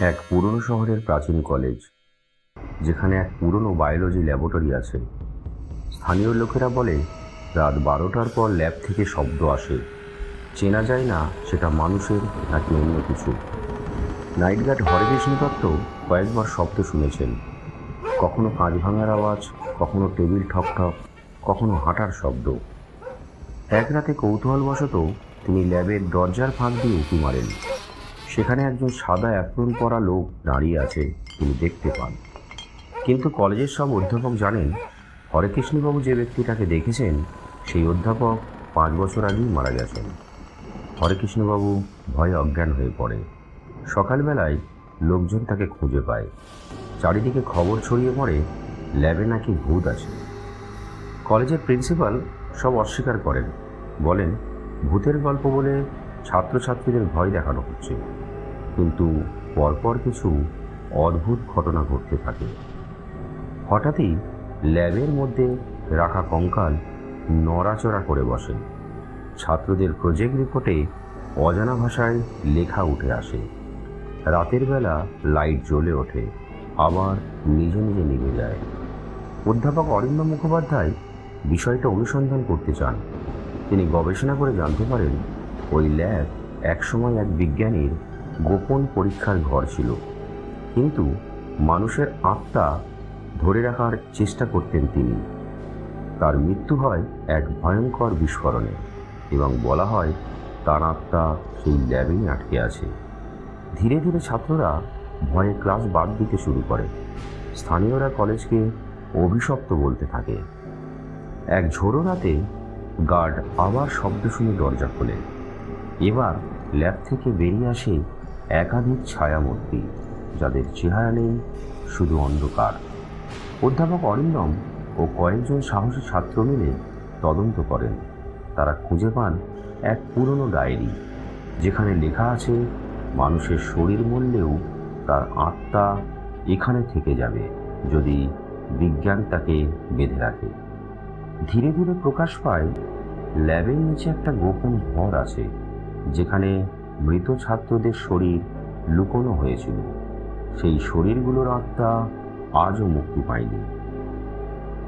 এক পুরনো শহরের প্রাচীন কলেজ, যেখানে এক পুরনো বায়োলজি ল্যাবরেটরি আছে। স্থানীয় লোকেরা বলে, রাত বারোটার পর ল্যাব থেকে শব্দ আসে। চেনা যায় না সেটা মানুষের নাকি অন্য কিছু। নাইট গার্ড হরেকৃষ্ণ দত্ত কয়েকবার শব্দ শুনেছেন। কখনো কাঁচ ভাঙার আওয়াজ, কখনো টেবিল ঠক ঠক কখনো হাঁটার শব্দ। এক রাতে কৌতূহলবশত তিনি ল্যাবের দরজার ফাঁক দিয়ে উঁকি মারেন। সেখানে একজন সাদা অ্যাপ্রন পরা লোক দাঁড়িয়ে আছে, তিনি দেখতে পান। কিন্তু কলেজের সব অধ্যাপক জানেন, হরেকৃষ্ণবাবু যে ব্যক্তিটাকে দেখেছেন, সেই অধ্যাপক পাঁচ বছর আগেই মারা গেছেন। হরেকৃষ্ণবাবু ভয়ে অজ্ঞান হয়ে পড়ে। সকালবেলায় লোকজন তাকে খুঁজে পায়। চারিদিকে খবর ছড়িয়ে পড়ে, ল্যাবে নাকি ভূত আছে? কলেজের প্রিন্সিপাল সব অস্বীকার করেন। বলেন, ভূতের গল্প বলে ছাত্রছাত্রীদের ভয় দেখানো হচ্ছে। কিন্তু পরপর কিছু অদ্ভুত ঘটনা ঘটতে থাকে। হঠাৎই ল্যাবের মধ্যে রাখা কঙ্কাল নড়াচড়া করে বসে। ছাত্রদের প্রজেক্ট রিপোর্টে অজানা ভাষায় লেখা উঠে আসে। রাতের বেলা লাইট জ্বলে ওঠে, আবার নিজে নিজে নিভে যায়। অধ্যাপক অরিন্দম মুখোপাধ্যায় বিষয়টা অনুসন্ধান করতে চান। তিনি গবেষণা করে জানতে পারেন ওই ল্যাব একসময় এক বিজ্ঞানীর গোপন পরীক্ষার ঘর ছিল। কিন্তু মানুষের আত্মা ধরে রাখার চেষ্টা করতেন তিনি। তার মৃত্যু হয় এক ভয়ঙ্কর বিস্ফোরণে এবং বলা হয় তার আত্মা সেই ল্যাবেই আটকে আছে। ধীরে ধীরে ছাত্ররা ভয়ে ক্লাস বাদ দিতে শুরু করে। স্থানীয়রা কলেজকে অভিশপ্ত বলতে থাকে। এক ঝোড়ো রাতে গার্ড আবার শব্দ শুনে দরজা খোলে। এবার ল্যাব থেকে বেরিয়ে আসে একাধিক ছায়ামূর্তি, যাদের চেহারা নেই, শুধু অন্ধকার। অধ্যাপক অরিন্দম ও কয়েকজন সাহসী ছাত্র মিলে তদন্ত করেন। তারা খুঁজে পান এক পুরনো ডায়েরি, যেখানে লেখা আছে, মানুষের শরীর মরলেও তার আত্মা এখানে থেকে যাবে, যদি বিজ্ঞান তাকে বেঁধে রাখে। ধীরে ধীরে প্রকাশ পায়, ল্যাবের নিচে একটা গোপন ঘর আছে। যেখানে মৃত ছাত্রদের শরীর লুকোনো হয়েছিল, সেই শরীরগুলোর আত্মা আজও মুক্তি পায়নি।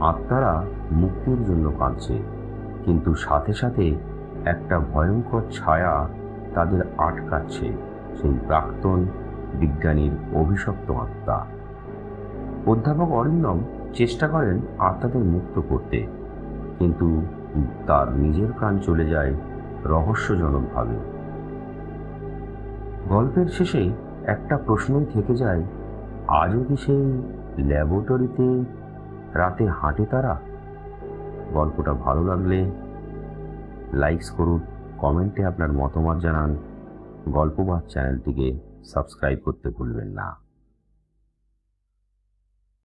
আত্মারা মুক্তির জন্য কাঁদছে, কিন্তু সাথে সাথে একটা ভয়ঙ্কর ছায়া তাদের আটকাচ্ছে সেই প্রাক্তন বিজ্ঞানীর অভিশপ্ত আত্মা। অধ্যাপক অরিন্দম চেষ্টা করেন আত্মাদের মুক্ত করতে, কিন্তু তার নিজের প্রাণ চলে যায় রহস্যজনকভাবে। গল্পের শেষে একটা প্রশ্নই থেকে যায়, আজও কি সেই ল্যাবরেটরিতে রাতে হাঁটে তারা? গল্পটা ভালো লাগলে লাইকস করুন কমেন্টে আপনার মতামত জানান। গল্পবাদ চ্যানেলটিকে সাবস্ক্রাইব করতে ভুলবেন না।